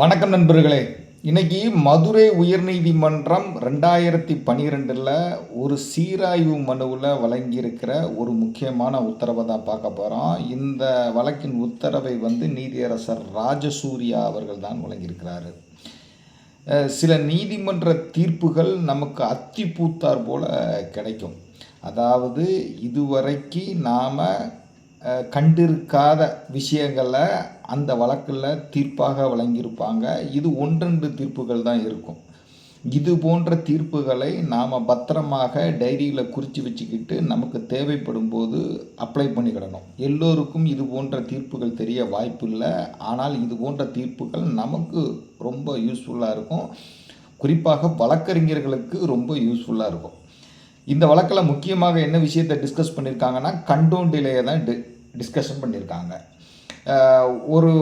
வணக்கம் நண்பர்களே. இன்னைக்கு மதுரை உயர்நீதிமன்றம் ரெண்டாயிரத்தி பன்னிரெண்டில் ஒரு சீராய்வு மனுவில் வழங்கியிருக்கிற ஒரு முக்கியமான உத்தரவை தான் பார்க்க போகிறோம் இந்த வழக்கின் உத்தரவை வந்து நீதியரசர் ராஜசூரியா அவர்கள் தான் வழங்கியிருக்கிறாரு சில நீதிமன்ற தீர்ப்புகள் நமக்கு அத்தி பூத்தார் போல கிடைக்கும். அதாவது இதுவரைக்கு நாம் கண்டிருக்காத விஷயங்களை அந்த வழக்கில் தீர்ப்பாக வழங்கியிருப்பாங்க. இது ஒன்றெண்டு தீர்ப்புகள் தான் இருக்கும். இது போன்ற தீர்ப்புகளை நாம் பத்திரமாக டைரியில் குறித்து வச்சுக்கிட்டு நமக்கு தேவைப்படும் போது அப்ளை பண்ணிக்கிடணும். எல்லோருக்கும் இது போன்ற தீர்ப்புகள் தெரிய வாய்ப்பு இல்லை ஆனால் இது போன்ற தீர்ப்புகள் நமக்கு ரொம்ப யூஸ்ஃபுல்லாக இருக்கும். குறிப்பாக வழக்கறிஞர்களுக்கு ரொம்ப யூஸ்ஃபுல்லாக இருக்கும். இந்த வழக்கில் முக்கியமாக என்ன விஷயத்தை டிஸ்கஸ் பண்ணியிருக்காங்கன்னா கண்டோன் டிலேயை தான் டி டிஸ்கஷன் பண்ணியிருக்காங்க ஒரு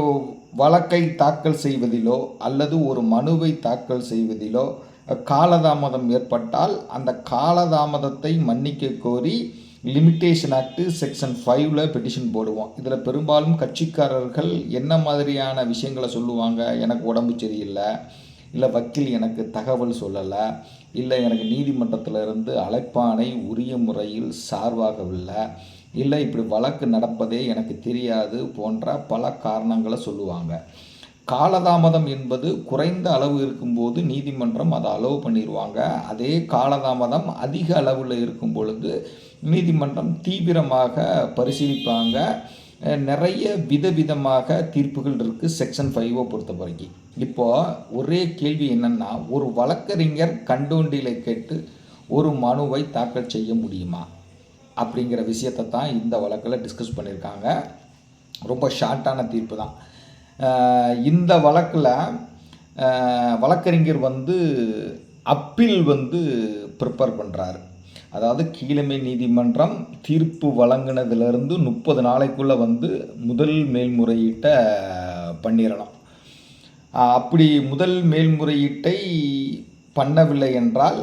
வழக்கை தாக்கல் செய்வதிலோ அல்லது ஒரு மனுவை தாக்கல் செய்வதிலோ காலதாமதம் ஏற்பட்டால் அந்த காலதாமதத்தை மன்னிக்க கோரி லிமிட்டேஷன் ஆக்ட் செக்ஷன் ஃபைவ்ல பெட்டிஷன் போடுவோம். இதில் பெரும்பாலும் கட்சிக்காரர்கள் என்ன மாதிரியான விஷயங்களை சொல்லுவாங்க எனக்கு உடம்பு சரியில்லை இல்லை வக்கீல் எனக்கு தகவல் சொல்லலை இல்லை எனக்கு நீதிமன்றத்தில் இருந்து அழைப்பானை உரிய முறையில் சார்பாகவில்லை இல்லை இப்படி வழக்கு நடப்பதே எனக்கு தெரியாது போன்ற பல காரணங்களை சொல்லுவாங்க. காலதாமதம் என்பது குறைந்த அளவு இருக்கும்போது நீதிமன்றம் அதை அலோவ் பண்ணிடுவாங்க அதே காலதாமதம் அதிக அளவில் இருக்கும் பொழுது நீதிமன்றம் தீவிரமாக பரிசீலிப்பாங்க. நிறைய விதவிதமாக தீர்ப்புகள் இருக்குது செக்ஷன் ஃபைவை பொறுத்த வரைக்கும் இப்போது ஒரே கேள்வி என்னென்னா ஒரு வழக்கறிஞர் கண்டோண்டியில் கேட்டு ஒரு மனுவை தாக்கல் செய்ய முடியுமா? அப்படிங்கிற விஷயத்தை தான் இந்த வழக்கில் டிஸ்கஸ் பண்ணியிருக்காங்க. ரொம்ப ஷார்ட்டான தீர்ப்பு தான். இந்த வழக்கில் வழக்கறிஞர் வந்து அப்பீல் வந்து ப்ரிப்பேர் பண்ணுறாரு அதாவது கீழமை நீதிமன்றம் தீர்ப்பு வழங்கினதுலேருந்து முப்பது நாளைக்குள்ளே வந்து முதல் மேல்முறையீட்டை பண்ணிடணும் அப்படி முதல் மேல்முறையீட்டை பண்ணவில்லை என்றால்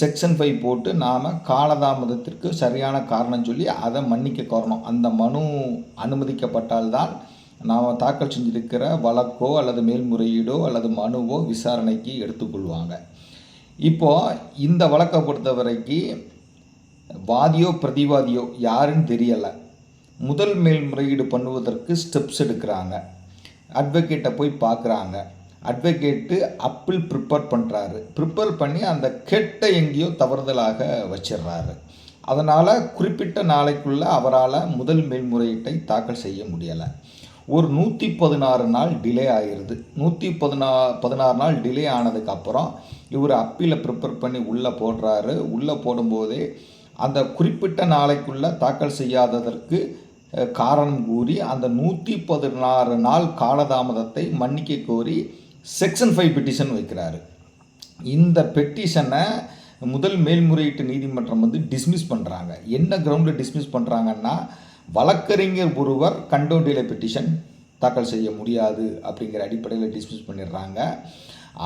செக்ஷன் ஃபைவ் போட்டு நாம் காலதாமதத்திற்கு சரியான காரணம் சொல்லி அதை மன்னிக்க கோரணும். அந்த மனு அனுமதிக்கப்பட்டால்தான் நாம் தாக்கல் செஞ்சிருக்கிற வழக்கோ அல்லது மேல்முறையீடோ அல்லது மனுவோ விசாரணைக்கு எடுத்துக்கொள்வாங்க. இப்போது இந்த வழக்கை பொறுத்த வரைக்கும் வாதியோ பிரதிவாதியோ யாருன்னு தெரியலை. முதல் மேல்முறையீடு பண்ணுவதற்கு ஸ்டெப்ஸ் எடுக்கிறாங்க. அட்வொகேட்டை போய் பார்க்குறாங்க. அட்வொகேட்டு அப்பீல் ப்ரிப்பேர் பண்ணுறாரு ப்ரிப்பேர் பண்ணி அந்த கெட்ட எங்கேயோ தவறுதலாக வச்சிடுறாரு. அதனால் குறிப்பிட்ட நாளைக்குள்ளே அவரால் முதல் மேல்முறையீட்டை தாக்கல் செய்ய முடியலை. ஒரு நூற்றி பதினாறு நாள் டிலே ஆகிடுது நூற்றி பதினா பதினாறு நாள் டிலே ஆனதுக்கப்புறம் இவர் அப்பீலை ப்ரிப்பேர் பண்ணி உள்ளே போடுறாரு. உள்ளே போடும்போதே அந்த குறிப்பிட்ட நாளைக்குள்ளே தாக்கல் செய்யாததற்கு காரணம் கூறி அந்த நூற்றி பதினாறு நாள் காலதாமதத்தை மன்னிக்க கோரி செக்ஷன் ஃபைவ் பெட்டிஷன் வைக்கிறாரு. இந்த பெட்டிஷனை முதல் மேல்முறையீட்டு நீதிமன்றம் வந்து டிஸ்மிஸ் பண்ணுறாங்க என்ன கிரவுண்டில் டிஸ்மிஸ் பண்ணுறாங்கன்னா வழக்கறிஞர் ஒருவர் கண்டோண்டியில் பெட்டிஷன் தாக்கல் செய்ய முடியாது அப்படிங்கிற அடிப்படையில் டிஸ்மிஸ் பண்ணிடுறாங்க.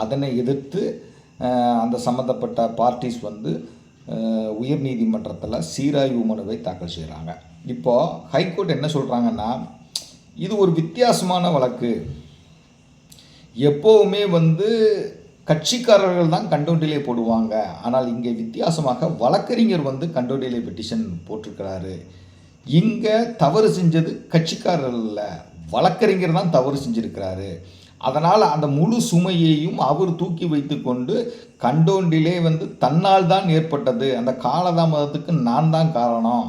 அதனை எதிர்த்து அந்த சம்மந்தப்பட்ட பார்ட்டிஸ் வந்து உயர் நீதிமன்றத்தில் சீராய்வு மனுவை தாக்கல் செய்கிறாங்க இப்போது ஹைகோர்ட் என்ன சொல்கிறாங்கன்னா இது ஒரு வித்தியாசமான வழக்கு. எப்போவுமே வந்து கட்சிக்காரர்கள் தான் கண்டோண்டிலே போடுவாங்க. ஆனால் இங்கே வித்தியாசமாக வழக்கறிஞர் வந்து கண்டோண்டிலே பெட்டிஷன் போட்டிருக்கிறாரு. இங்கே தவறு செஞ்சது கட்சிக்காரர் இல்லை. வழக்கறிஞர் தான் தவறு செஞ்சுருக்கிறாரு. அதனால் அந்த முழு சுமையையும் அவர் தூக்கி வைத்துக்கொண்டு கண்டோண்டிலே வந்து தன்னால் தான் ஏற்பட்டது. அந்த காலதாமதத்துக்கு நான் தான் காரணம்.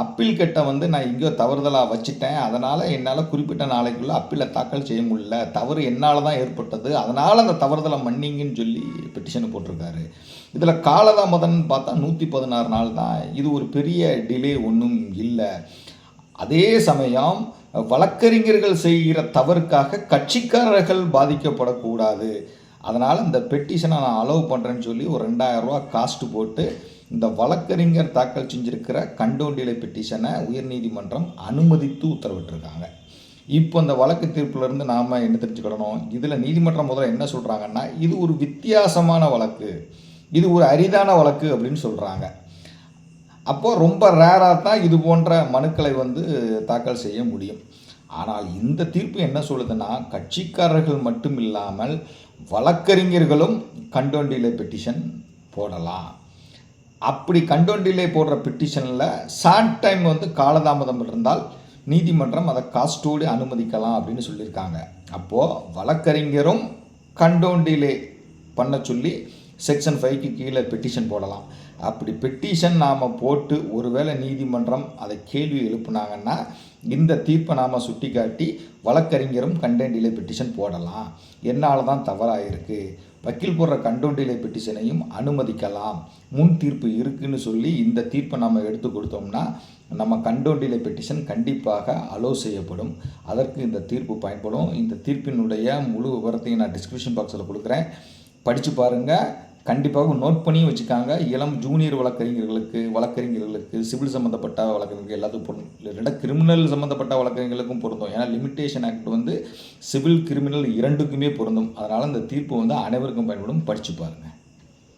அப்பீல் கட்டை வந்து நான் எங்கேயோ தவறுதலாக வச்சுட்டேன். அதனால் என்னால் குறிப்பிட்ட நாளைக்குள்ளே அப்பீலை தாக்கல் செய்ய முடியல. தவறு என்னால் தான் ஏற்பட்டது. அதனால் அந்த தவறுதலை மன்னிங்கன்னு சொல்லி பெட்டிஷன் போட்டிருக்காரு. இதில் காலதாமதம்னு பார்த்தா நூற்றி பதினாறு நாள் தான். இது ஒரு பெரிய டிலே ஒன்றும் இல்லை. அதே சமயம் வழக்கறிஞர்கள் செய்கிற தவறுக்காக கட்சிக்காரர்கள் பாதிக்கப்படக்கூடாது. அதனால் இந்த பெட்டிஷனை நான் அலோவ் பண்ணுறேன்னு சொல்லி ஒரு ரெண்டாயிரம் ரூபா காஸ்ட் போட்டு இந்த வழக்கறிஞர் தாக்கல் செஞ்சிருக்கிற கண்டோண்டிலை பெட்டிஷனை உயர்நீதிமன்றம் அனுமதித்து உத்தரவிட்டிருக்காங்க. இப்போ இந்த வழக்கு தீர்ப்புலேருந்து நாம் என்ன தெரிஞ்சுக்கிடணும்? இதில் நீதிமன்றம் முதல்ல என்ன சொல்கிறாங்கன்னா இது ஒரு வித்தியாசமான வழக்கு. இது ஒரு அரிதான வழக்கு அப்படின்னு சொல்கிறாங்க அப்போது ரொம்ப ரேராக தான் இது போன்ற மனுக்களை வந்து தாக்கல் செய்ய முடியும். ஆனால் இந்த தீர்ப்பு என்ன சொல்லுதுன்னா கட்சிக்காரர்கள் மட்டும் இல்லாமல் வழக்கறிஞர்களும் கண்டோண்டிலே பெட்டிஷன் போடலாம். அப்படி கண்டோண்டிலே போடுற பெட்டிஷனில் ஷார்ட் டைம் வந்து காலதாமதம் இருந்தால் நீதிமன்றம் அதை காஸ்டோடு அனுமதிக்கலாம் அப்படின்னு சொல்லியிருக்காங்க. அப்போது வழக்கறிஞரும் கண்டோண்டிலே பண்ண சொல்லி செக்ஷன் ஃபைவ்க்கு கீழே பெட்டிஷன் போடலாம். அப்படி பெட்டிஷன் நாம் போட்டு ஒருவேளை நீதிமன்றம் அதை கேள்வி எழுப்புனாங்கன்னா இந்த தீர்ப்பை நாம் சுட்டிக்காட்டி வழக்கறிஞரும் கண்டென்டிலே பெட்டிஷன் போடலாம். என்னால் தான் தவறாக இருக்குது வக்கீல் போடுற கண்டோண்டிலே பெட்டிஷனையும் அனுமதிக்கலாம். முன் தீர்ப்பு இருக்குன்னு சொல்லி இந்த தீர்ப்பை நம்ம எடுத்து கொடுத்தோம்னா நம்ம கண்டோண்டிலே பெட்டிஷன் கண்டிப்பாக அலோ செய்யப்படும். அதற்கு இந்த தீர்ப்பு பயன்படும். இந்த தீர்ப்பினுடைய முழு விவரத்தையும் நான் டிஸ்கிரிப்ஷன் பாக்ஸில் கொடுக்குறேன். படித்து பாருங்கள் கண்டிப்பாக நோட் பண்ணி வச்சுக்காங்க. இளம் ஜூனியர் வழக்கறிஞர்களுக்கு வழக்கறிஞர்களுக்கு சிவில் சம்மந்தப்பட்ட வழக்கறிஞர்கள் எல்லாத்துக்கும் பொருந்தும். இல்லை கிரிமினல் சம்மந்தப்பட்ட வழக்கறிஞர்களுக்கும் பொருந்தும். ஏன்னா லிமிட்டேஷன் ஆக்ட் வந்து சிவில் கிரிமினல் இரண்டுக்குமே பொருந்தும். அதனால் இந்த தீர்ப்பு வந்து அனைவருக்கும் பயன்படும். படித்து பாருங்கள்